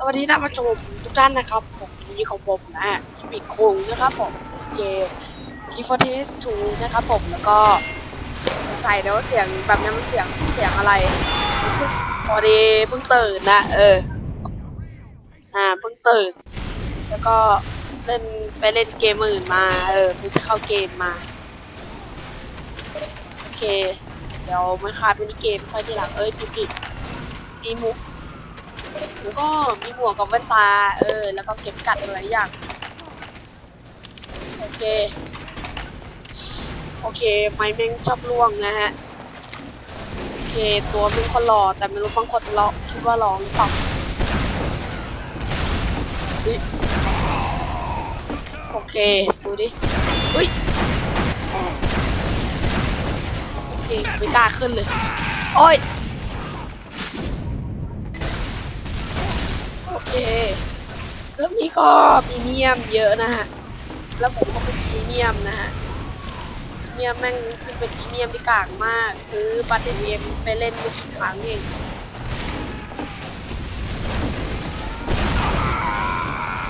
สวัสดีท่านผู้ชมทุกท่านนะครับ ผมนี่ของผมนะสปีดคงนะครับผมเกมทีฟอร์ทีสทูนะครับผมแล้วก็สงสัยนะว่าเสียงแบบนี้มันเสียงเสียงอะไรพอดีเพิ่งตื่นนะเอออ่าเพิ่งตื่น แล้วก็เล่นไปเล่นเกมอื่นมา เออเพิ่งจะเข้าเกมมาโอเค เดี๋ยวไม่คาดมินิเกมค่อยทีหลังเอ้ยผิดผิดอีมุก แล้วก็มีหมวกกับแว่นตา เออ แล้วก็เก็บกัดอะไรอย่าง โอเค โอเค ไม้แม่งชอบล่วงนะฮะ โอเค ตัวมันคนหล่อ แต่ไม่รู้บางคนหล่อคิดว่าหล่อหรือเปล่าอุ๊ยโอเค ดูดิ อุ้ย โอเค ไม่กล้าขึ้นเลย โอ้ย เคเซิร์ฟนี้ก็พรีเมียมเยอะนะฮะ แล้วผมก็เป็นพรีเมียมนะฮะพรีเมียมแม่งซึ่งเป็นพรีเมียมที่กากมาก ซื้อบัตรเอ็มไปเล่นไม่กี่ครั้งเอง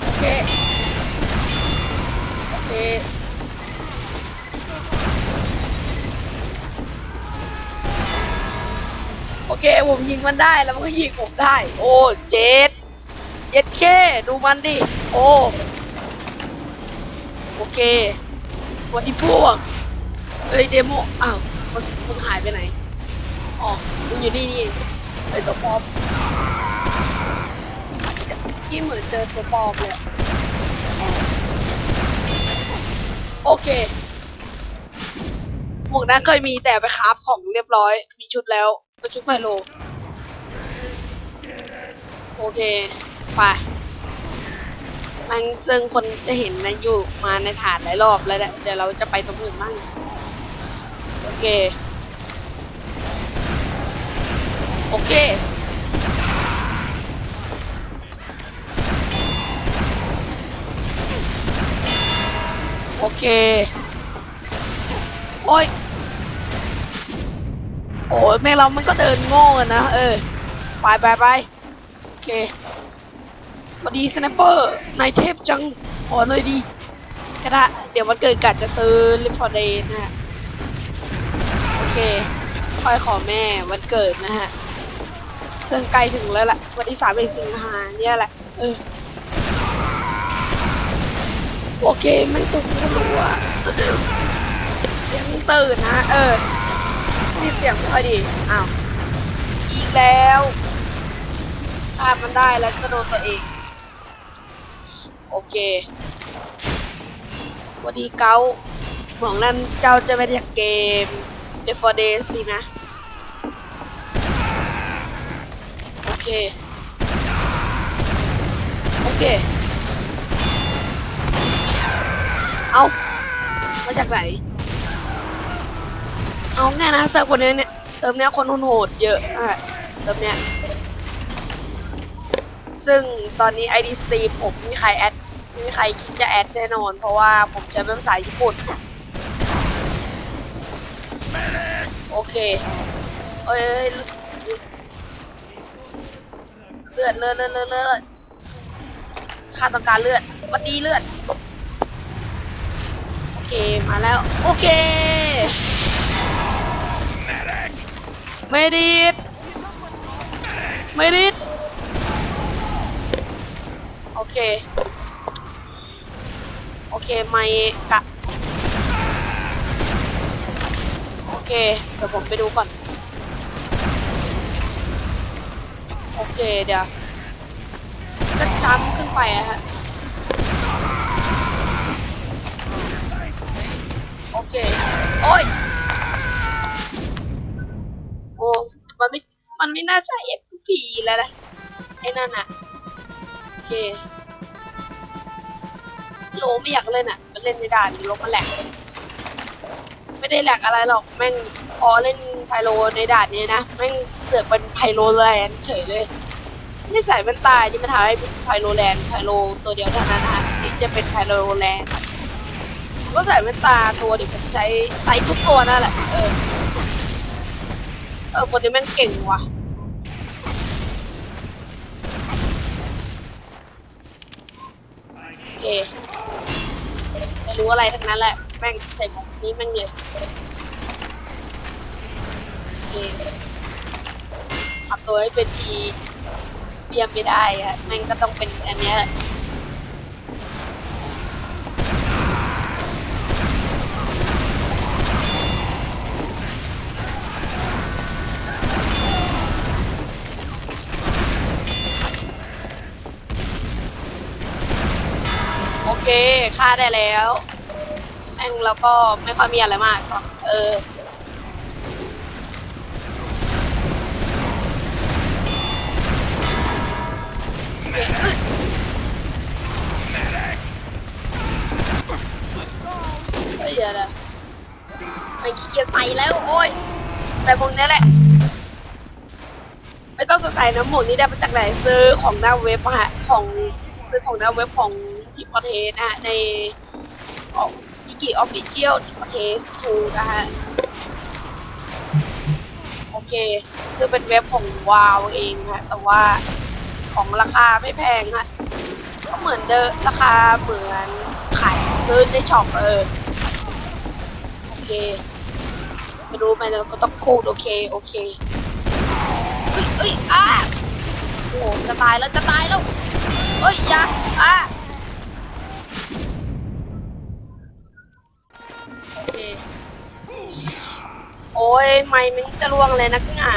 โอเคโอเคโอเค ผมยิงมันได้แล้วมันก็ยิงผมได้ โอ้ เจ็ด เย็ดเคดูมันดิ โอ้ โอเค วันที่พวก เอ้ยเดโม อ้าวมันมันหายไปไหน อ๋อมันอยู่นี่นี่ไอตัวปลอมกี้เหมือนเจอตัวปลอมเลยโอเค หมวกนั้นเคยมีแต่ไปคราฟของเรียบร้อย มีชุดแล้วเป็นชุดไฟโล โอเค ไป มันซึ่งคนจะเห็นนะอยู่มาในฐานหลายรอบแล้วแหละเดี๋ยวเราจะไปตรงอื่นบ้างโอเค โอเคโอเค โอ้ย โอ้ยแม่เรามันก็เดินโง่นะ เออ ไปไปไปโอเค พอดีสแนปเปอร์นายเทพจังขอหน่อยดีกระทะเดี๋ยววันเกิดกัดจะซื้อลิฟฟอร์เดย์นะฮะ โอเค ค่อยขอแม่วันเกิดนะฮะ ซึ่งใกล้ถึงแล้วล่ะ วันที่สามเสิงหาเนี่ยแหละ เออ โอเคมันตุกรัวเสียงตื่นนะ เออที่เสียงไม่ค่อยดี อ้าว อีกแล้วฆ่ามันได้แล้วก็โดนตัวเอง โอเคสวัสดีเกาหมองนั้นเจ้าจะไมาจากเกม d e f o r d a y สินะ โอเค โอเค เอามาจากไหน เอาง่ายนะเซิร์ฟคนนี้เนี่ยเซิร์ฟเนี้ยคนโหดเยอะอะเซิร์ฟเนี้ยซึ่งตอนนี้ ID Steam ผมมีใครแอด ม่มีใครคิดจะแอดแน่นอน เพราะว่าผมใช้เป็นภาษาญี่ปุ่น โอเค เอ้ยเอ้ยเลือดเลือดเลือดเลือดเลือดค่าต้องการเลือดวันดีเลือด โอเค มาแล้ว โอเคไม่ดีดไม่ดีดโอเค โอเคไม่กะโอเค เดี๋ยวผมไปดูก่อน โอเคเดี๋ยวก็จำขึ้นไปอะฮะ โอเค โอ้ย โอ้ มันไม่ มันไม่น่าใช่ FP แล้วนะ ไอ้นั่นอะโอเค โลไม่อยากเล่นอะมันเล่นไม่ได้มันลบมันแหลกไม่ได้แหลกอะไรหรอกแม่งพอเล่นไพโลในด่านนี้นะแม่งเสือกเป็นไพโลแลนเฉยเลยไม่ใส่แว่นตาที่มันทำให้เป็นไพโลแลนไพโลตัวเดียวเท่านั้นนะที่จะเป็นไพโลแลนก็ใส่แว่นตาตัวดิผมใช้ใส่ทุกตัวนั่นแหละเออเออคนนี้แม่งเก่งว่ะโอเค ไม่รู้อะไรทั้งนั้นแหละ แม่งใส่หมวกนี้แม่งเลย โอเคทำตัวให้เป็นทีเบียมไม่ได้อะแม่งก็ต้องเป็นอันเนี้ย ได้แล้วแม่งแล้วก็ไม่ค่อยมีอะไรมากก็เออเฮ้ยเดี๋ยวนะไม่ขี้เกียจใส่แล้วโอ้ยใส่หมวกนี้แหละ ไม่ต้องสงสัยนะหมวกนี้ได้มาจากไหนซื้อของหน้าเว็บอะของ ซื้อของหน้าเว็บของทีฟอร์เทสนะฮะในวิกิออฟฟิเชียลทีฟอร์เทสทูนะฮะโอเค ซื้อเป็นเว็บของวาวเองฮะแต่ว่าของราคาไม่แพงฮะก็เหมือนเดิมราคาเหมือนขายซื้อในช็อปเออโอเคไม่รู้ไหมแต่ก็ต้องพูดโอเคโอเคเอ้ยเอ้ยอ้าโอ้จะตายแล้วจะตายแล้ว เอ้ยอย่าอ้าโอเคโอ้ยไม่มันจะล่วงเลยนักหนา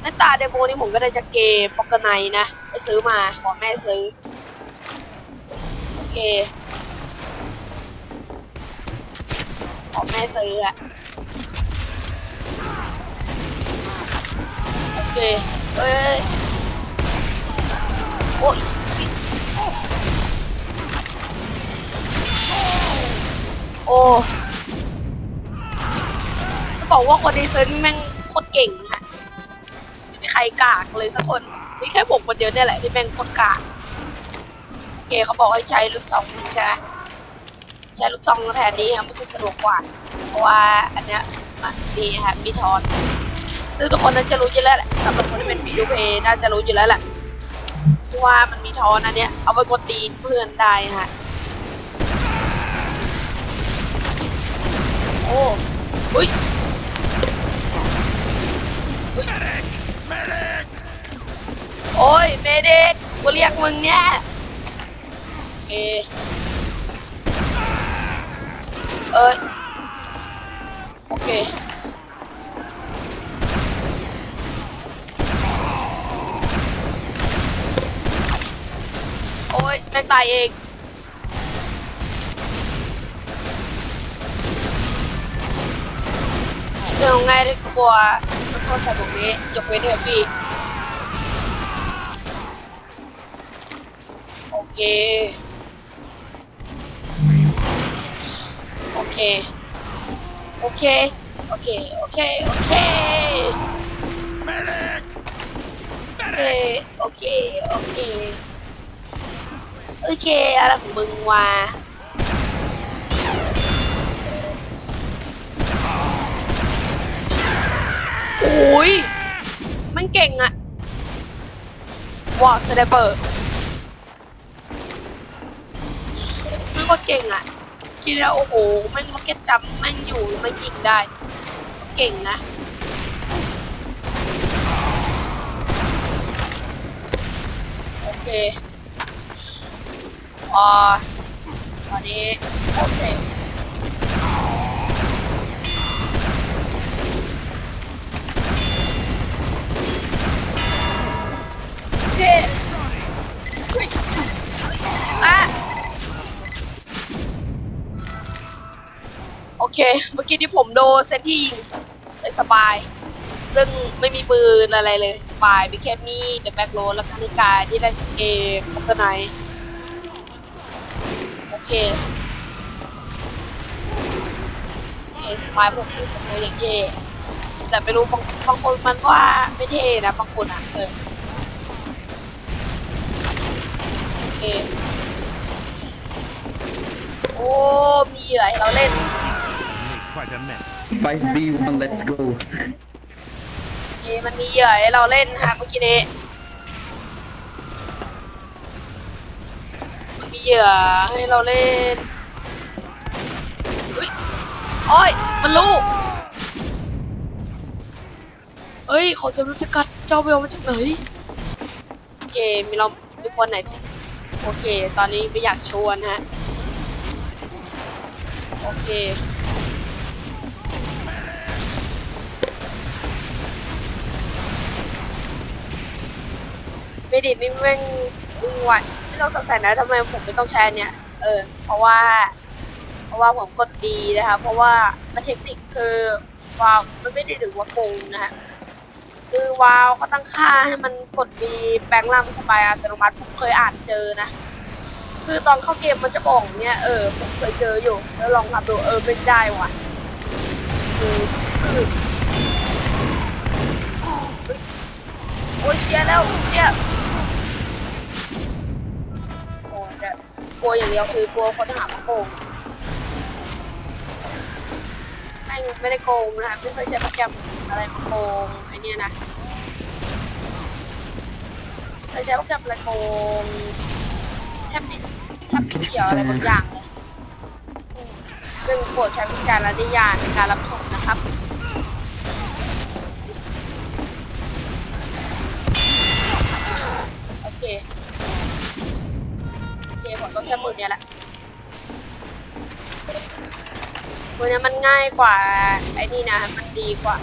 หน้าตาเดโมนี่ผมก็ได้จากเกมปอกกอร์ไนนะ ไปซื้อมา ขอแม่ซื้อ โอเค ขอแม่ซื้ออะโอเคเอ้ย โอ้ยโอ้จะบอกว่าคนดีเซนแม่งโคตรเก่งฮะไม่มีใครกากเลยสักคนมีแค่ผมคนเดียวเนี่ยแหละที่แม่งโคตรกากโอเคเขาบอกให้ใช้ลูกซองใช่ไหมใช้ลูกซองแทนนี้ครับมันจะสะดวกกว่า เพราะว่าอันเนี้ยมันดีครับมีทอนซึ่งทุกคนน่าจะรู้อยู่แล้วแหละสำหรับคนที่เป็นฟรีดูเพย์น่าจะรู้อยู่แล้วแหละ ที่ว่ามันมีทอนอันเนี้ยเอาไปกดตีนเพื่อนได้ฮะโอ้อุ้ยอุ๊ยโอ้ยเมเดกกูเรียกมึงเนี่ยโอเคเอ้ยโอเค แม่งตายเองเรื่องง่ายที่กลัวมันเข้าใส่พวกนี้ยกเว้นเฮฟวี่โอเค โอเค โอเค โอเค โอเค โอเค โอเค โอเค โอเค โอเคอะไรของมึงวะโอ้ยมันเก่งอะวอร์สไนเปอร์มันก็เก่งอะคิดแล้วโอ้โหแม่งล็อกเก็ตจำแม่งอยู่ม่งยิงได้ เก่งนะโอเค อ่าตอนนี้โอเคโอเคเฮ้ยอะโอเค เมื่อกี้ที่ผมโดนเซนที่ยิงเลยสบาย ซึ่งไม่มีปืนอะไรเลยสบายมีแค่มีเดอะแบ็กโรแล้วก็นิกายที่ได้จากเกมพัฒนาย เคโอเคสบายผมดูสมอย่างเย่แต่ไม่รู้บางบางคนมันว่าไม่เท่นะบางคนอะเออโอเคโอ้มีเหยื่อให้เราเล่น Quite a mess. 5v1 let's go เอ้มันมีเหยื่อให้เราเล่นฮะเมื่อกี้นี้ มีเหยื่อให้เราเล่นอุ้ยอ้อยมันรู้เอ้ยเขาจะรู้สกัดเจ้าเบลมาจากไหนโอเคมีเรามีคนไหนที่โอเค ตอนนี้ไม่อยากชวนฮะโอเคไม่ดิไม่แม่งวิ่งไว ต้องสงสัยนะทำไมผมไม่ต้องใช้อันเนี่ย เออ เพราะว่า เพราะว่าผมกดดีนะครับเพราะว่ามันเทคนิคคือวาวมันไม่ได้ถึงว่าโกงนะฮะคือวาวเขาตั้งค่าให้มันกดดีแปลงร่างสบายอัตโนมัติผมเคยอ่านเจอนะ คือตอนเข้าเกมมันจะบอกเนี่ยเออผมเคยเจออยู่ แล้วลองทำดูเออไม่ได้ว่ะคือคือโอ้ยเชียร์แล้วเชียร์ กลัวอย่างเดียวคือกลัวคนหามาโกงแม่งไม่ได้โกงนะไม่เคยใช้ปรแกรมอะไรมาโกงไอเนี่ยนะเคยใช้ปรแกรมอะไรโกงแทบไม่แทบไม่เกี่ยวอะไรบางอย่างซึ่งโปรดใช้วิจารณญาณในการรับชมนะครับโอเค ผมต้องใช้ปืนเนี้ยแหละปืนเนี้ยมันง่ายกว่าไอ้นี่นะ มันดีกว่า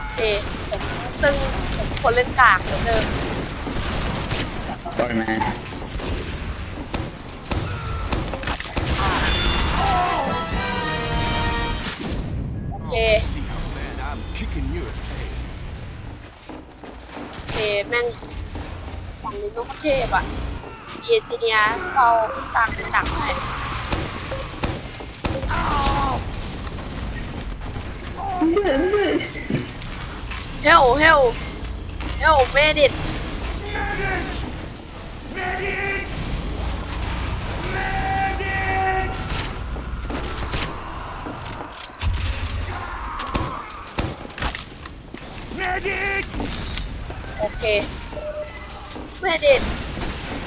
โอเคผมซึ่งผมคนเล่นกากเหมือนเดิม Sorry, man. โอเค See how bad I'm kicking your tail. โอเคแม่งฝั่งนู้นแม่งโคตรเทพอะเอจิเนียเฝ้าตังดักให้เฮลเฮลเฮลเมดิต Medic! เคเมดิต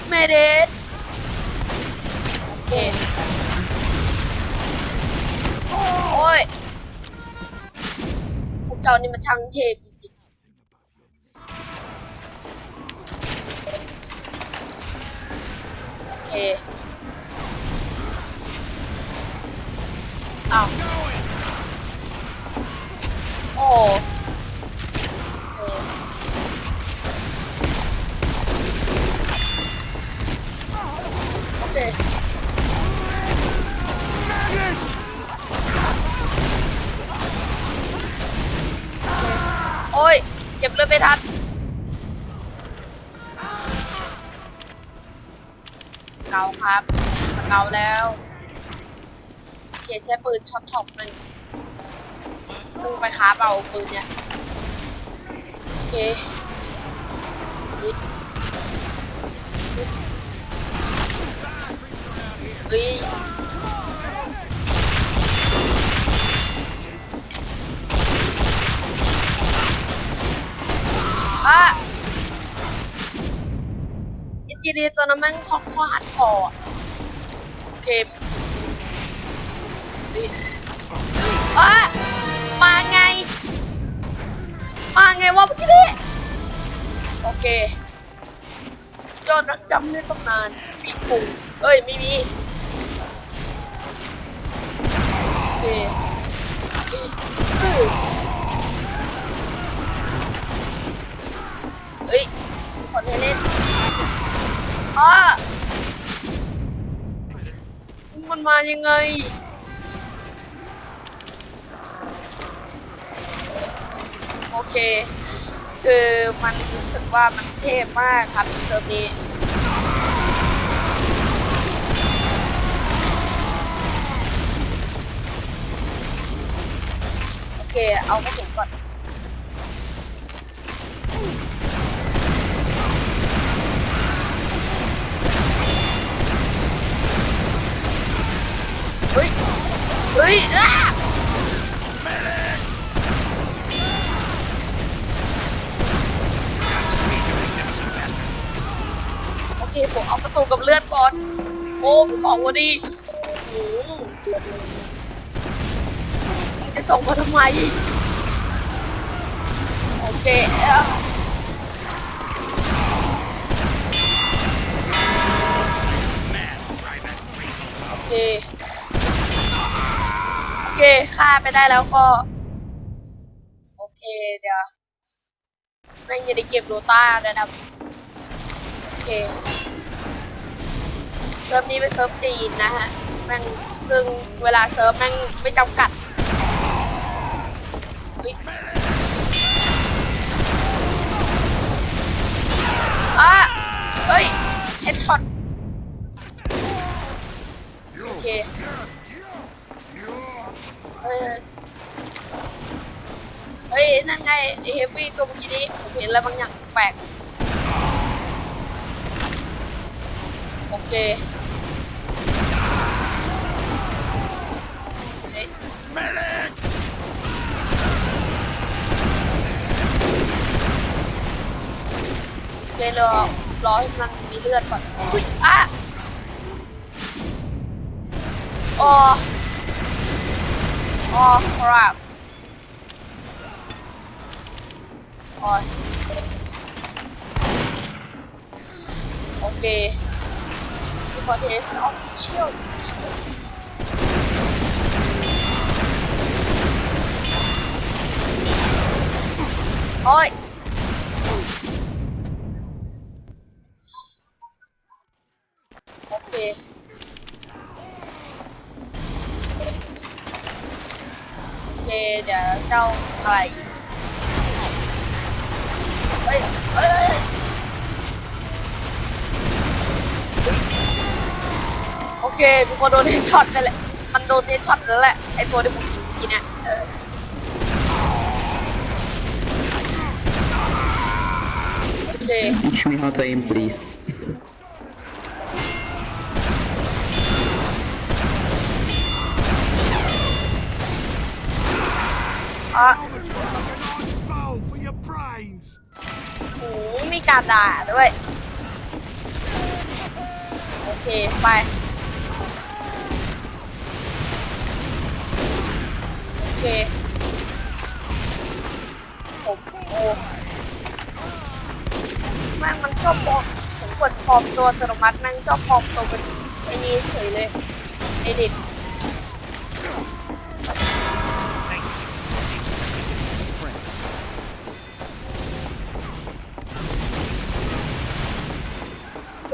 เมดิตโอเคโอ้ยพวกเจ้านี่มันช่างเทพจริงๆโอเคอ้าวโอ้ อ้ยเก็บเลือดไม่ทันสเกาครับสเกาแล้วโอเคใช้ปืนช็อตท็อปมันซึ่งไปค้าเอาปืนเนี่ยโอเคเฮ้ย อะอินจีเรียตัวนั้นแม่งคอคอหัดคออะโอเคนี่อะมาไง มาไงวะเมื่อกี้นี่โอเคสุดยอดนักจำในตำนานปีกุงเอ้ย ไม่มี โอเค อะมันมายังไง โอเค คือมันรู้สึกว่ามันเทพมากครับเซิร์ฟนี้โอเค เอากระสุนก่อน ของพอดีโอ้โหมึงจะส่งมาทำไม โอเคเอ้าโอเค โอเคฆ่าไปได้แล้วก็ โอเคเดี๋ยวแม่งจะได้เก็บโรต้านะครับโอเค เซิร์ฟนี้เป็นเซิร์ฟจีนนะฮะแม่งซึ่งเวลาเซิร์ฟแม่งไม่จำกัดเฮ้ยอะเฮ้ยเฮดช็อตโอเคเฮ้ยเฮ้ยนั่นไงไอเฮฟวี่ตัวเมื่อกี้นี้ผมเห็นอะไรบางอย่างแปลกโอเค ฮ้ยโอเครอรอให้มันมีเลือดก่อนอุ้ยอะโอ๋ออ๋อครับโอ๋อโอเค for his official โอ้ยโอเคโอเคเดี๋ยวเจ้าอะไรเฮ้ยเฮ้ยโอเคมีคนโดนเฮดช็อตไปแหละมันโดนเฮดช็อตแล้วแหละไอตัวที่ผมยิงเมื่อกี้เนี่ย เออ โอเค Teach me how to aim, please. อ่ะ Bow for your brains. หูมีการด่าด้วย โอเค ไป โอเค ผมโอ้ แม่งมันชอบปลอมผมกดปลอมตัวอัตโนมัติแม่งชอบปลอมตัวเป็นไอ้นี้เฉยเลยไอเด็กโอเค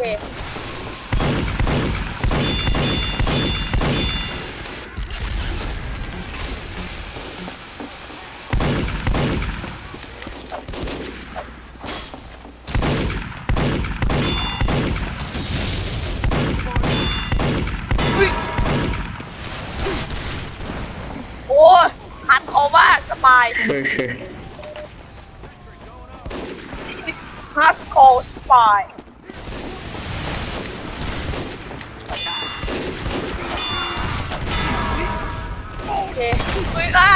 อุ๊ยโอ้ยหันคอมากสบาย Sure, sure. ฮัสคอสปายโอเคอุ้ยอะ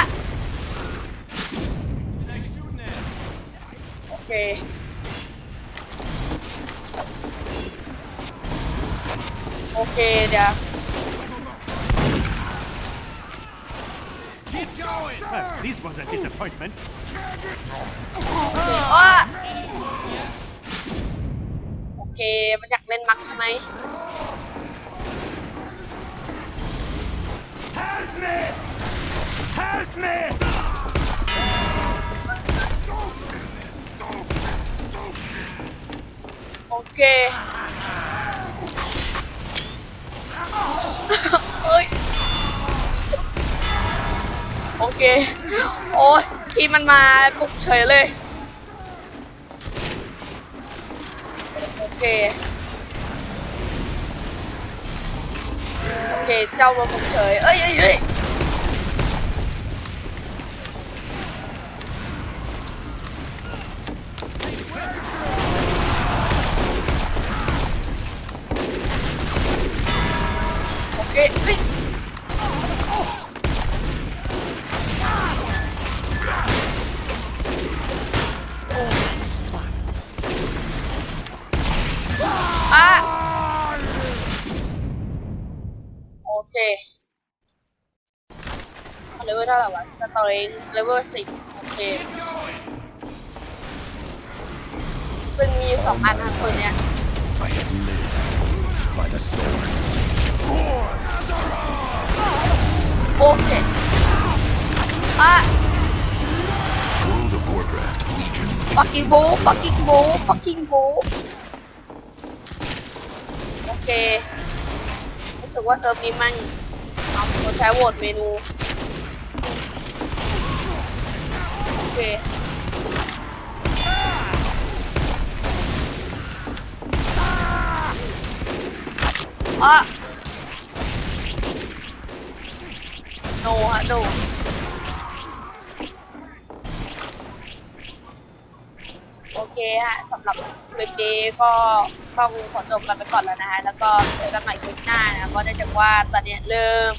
โอเค โอเค เดี๋ยว Keep going. This was a disappointment. โอเคอ้าโอเค มันอยากเล่นมักใช่ไหม Help me! Help me! โอเค เอ้ยโอเคโอ้ยที่มันมาปลุกเฉยเลย โอเค โอเค เจ้ามาปลุกเฉย เอ้ยเอ้ยเอ้ยโอเคเอ้ย ตอริงเลเวลสิบโอเค ซึ่งมีสองอันนะครับปืนเนี้ย I have lived by the sword. โอเคอะ World of Warcraft Legion. fucking b o fucking b o fucking b o โอเค รู้สึกว่าเซิร์ฟนี้มันเอาคนใช้โหวตเมนู เค อะ no ฮะ no โอเคฮะสำหรับคลิปนี้ก็ต้องขอจบกันไปก่อนแล้วนะฮะ แล้วก็เจอกันใหม่คลิปหน้านะเพราะเนื่องจากว่าตอนเนี้ยเริ่ม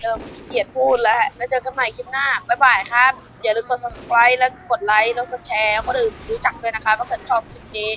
เริ่มเกียจพูดแล้วฮะแล้วเจอกันใหม่คลิปหน้า บ๊ายบายครับ อย่าลืมกด subscribe แล้วก็กดไลค์แล้วก็แชร์คนอื่นรู้จักด้วยนะคะถ้าเกิดชอบคลิปนี้